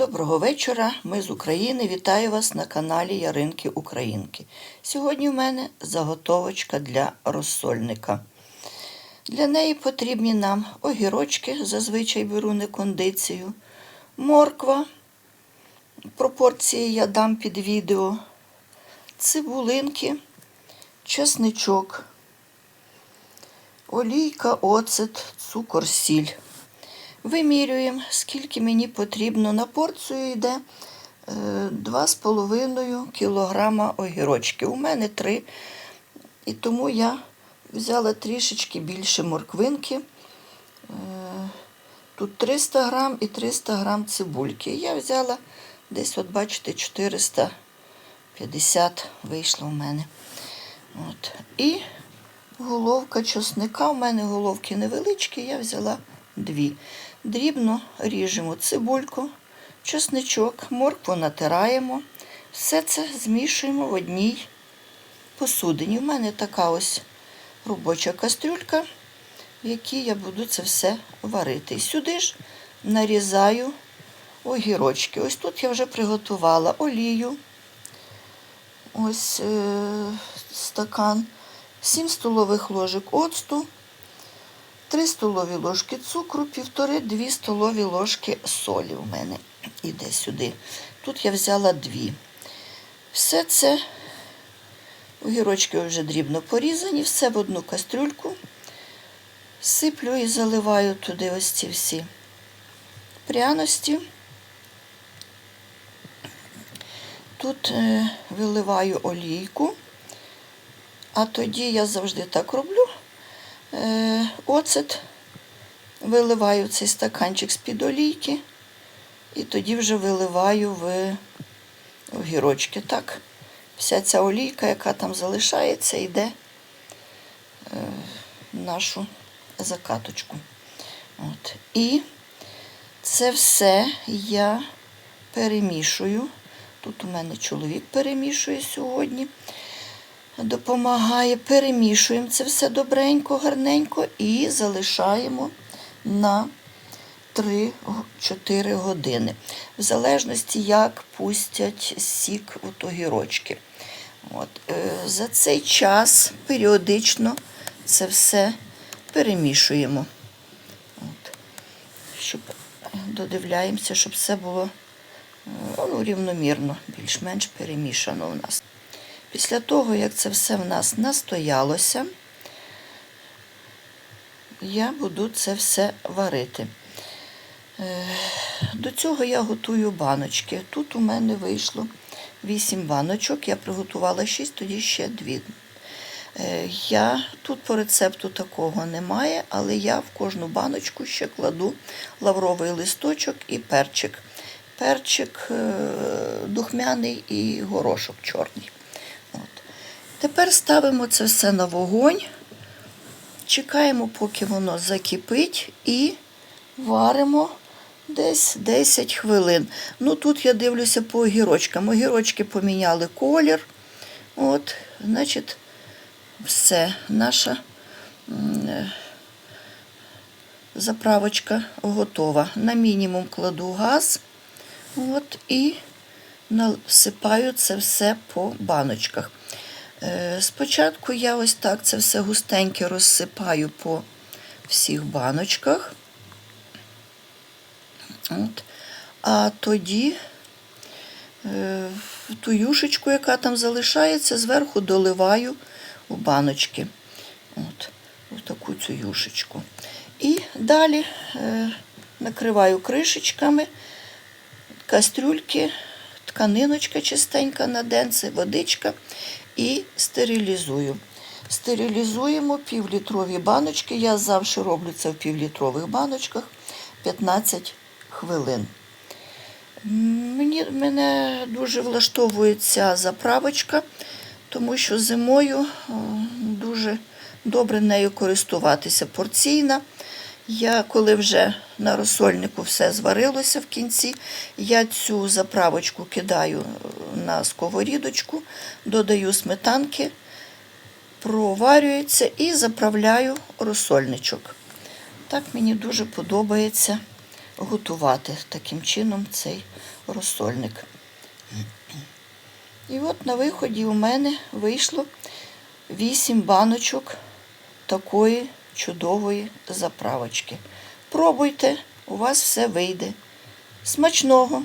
Доброго вечора. Ми з України. Вітаю вас на каналі Яринки Українки. Сьогодні в мене заготовочка для розсольника. Для неї потрібні нам огірочки, зазвичай беру не кондицію, морква. Пропорції я дам під відео, цибулинки, чесничок, олійка, оцет, цукор, сіль. Вимірюємо, скільки мені потрібно. На порцію йде е, 2,5 кг огірочки. У мене 3. І тому я взяла трішечки більше морквинки. Е, Тут 300 грам і 300 грам цибульки. Я взяла десь, от бачите, 450 вийшло в мене. От. І головка чесника. У мене головки невеличкі, я взяла дві. Дрібно ріжемо цибульку, чесничок, моркву натираємо. Все це змішуємо в одній посудині. У мене така ось робоча кастрюлька, в якій я буду це все варити. І сюди ж нарізаю огірочки. Ось тут я вже приготувала олію. Ось е- стакан, 7 столових ложок оцту. 3 столові ложки цукру, півтори-дві столові ложки солі у мене іде сюди. Тут я взяла дві. Все це огірочки вже дрібно порізані, все в одну кастрюльку. Сиплю і заливаю туди ось ці всі пряності. Тут е, виливаю олійку, а тоді я завжди так роблю оцет, виливаю цей стаканчик з-під олійки і тоді вже виливаю в огірочки. Так, вся ця олійка, яка там залишається, йде е, в нашу закаточку. От. І це все я перемішую. Тут у мене чоловік перемішує сьогодні допомагає. Перемішуємо це все добренько, гарненько і залишаємо на 3-4 години. В залежності, як пустять сік от огірочки. От. е, За цей час періодично це все перемішуємо. От. Щоб додивляємося, щоб все було е, ну, рівномірно, більш-менш перемішано у нас. Після того, як це все в нас настоялося, я буду це все варити. Е, До цього я готую баночки. Тут у мене вийшло 8 баночок, я приготувала 6, тоді ще 2. Я тут по рецепту такого немає, але я в кожну баночку ще кладу лавровий листочок і перчик. Перчик е, духмяний і горошок чорний. Тепер ставимо це все на вогонь, чекаємо, поки воно закипить, і варимо десь 10 хвилин. Ну тут я дивлюся по огірочкам. Огірочки поміняли колір. От, значить, все, наша е, заправочка готова. На мінімум кладу газ. От, і насипаю це все по баночках. Е, Спочатку я ось так це все густеньке розсипаю по всіх баночках. От. А тоді е, ту юшечку, яка там залишається, зверху доливаю у баночки. От, в таку цю юшечку. І далі е, накриваю кришечками кастрюльки, тканиночка чистенька на денце, водичка і стерилізую. Стерилізуємо півлітрові баночки. Я завжди роблю це в півлітрових баночках 15 хвилин. Мені, мене дуже влаштовує ця заправочка, тому що зимою дуже добре нею користуватися порційна. Я, коли вже на розсольнику все зварилося в кінці, я цю заправочку кидаю на сковорідочку, додаю сметанки, проварюється і заправляю розсольничок. Так мені дуже подобається готувати таким чином цей розсольник. І от на виході у мене вийшло 8 баночок такої чудової заправочки. Пробуйте, у вас все вийде. Смачного!